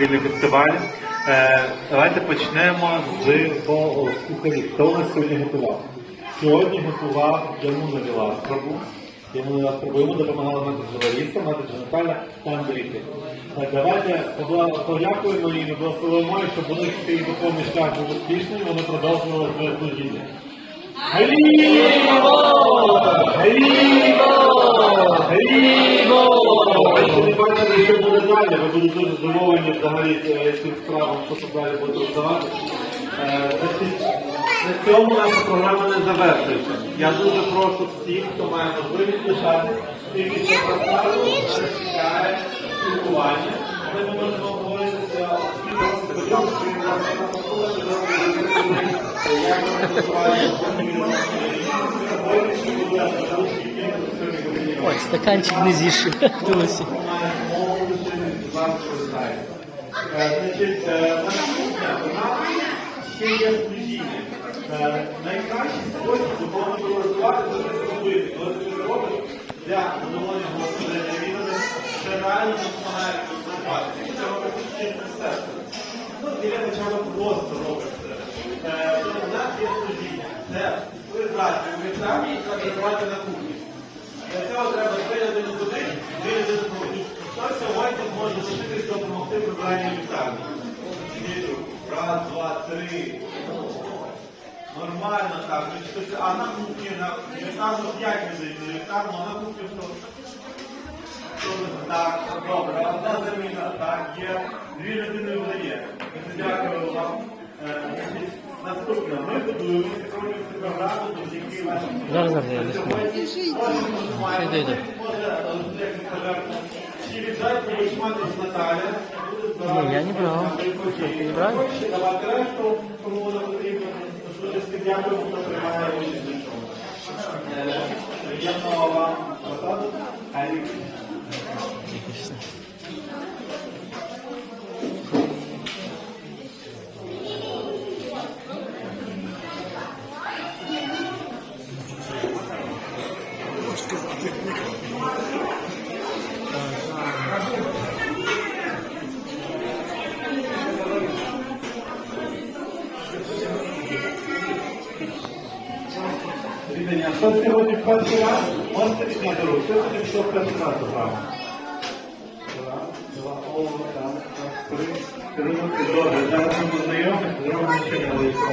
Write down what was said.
автомобільний фестиваль. Е, Давайте почнемо з по- кухарів. Хто у нас сьогодні готував? Сьогодні готував Ямуна Віластрабу. Ямуна Віластрабу йому допомагала мати Лариса, мати Наталя та Андрійка. Е, Давайте подякуємо і благословимо, щоб них цей духовний шлях був успішним, вони продовжували своє служіння. Далі, ви будете дуже здивовані взагалі е, цим справам, що далі буде роздавати. Е, На цьому наша програма не завершується. Я дуже прошу всіх, хто має можливість лишати, тільки що проставу, чекає спілкування. Ми не можемо говоритися, Ой, стаканчик не з'їшив. Досі. Значить, е, наступне у ще є служіння. Е, Найкраще сьогодні духовно користувати це зробити. Коли ти робиш для задоволення Господа Рівня, ще реально допомагає розвивати. Ти це робиш чистим серцем. Ну, і я хоча просто робиш це. Е, У нас є служіння. Це ви знаєте, ви самі працювати на кухні. Для цього треба на туди. Хто може лишитись допомогти прибиранню лікарні? Діду, Раз, два, три. Нормально так. А на кухні, на лікарну 5 людей, на лікарну, а на кухні хто? Так, добре, одна заміна, так, є. Дві людини вже Дуже Дякую вам. Е, Наступне, ми будуємо сьогодні програму, завдяки вашим Зараз зараз я Ні, я не брав. Ти не брав? Кому воно потрібно. Дуже дякуємо, хто приймає участь у цьому. Приємного вам посаду. Хай Рідення, хто сьогодні перший раз? Можете підняти руку. Хто сьогодні пішов перший раз програму? Раз, два, о, так, три. Три руки, добре. Зараз ми познайомимося, зробимо ще невеличку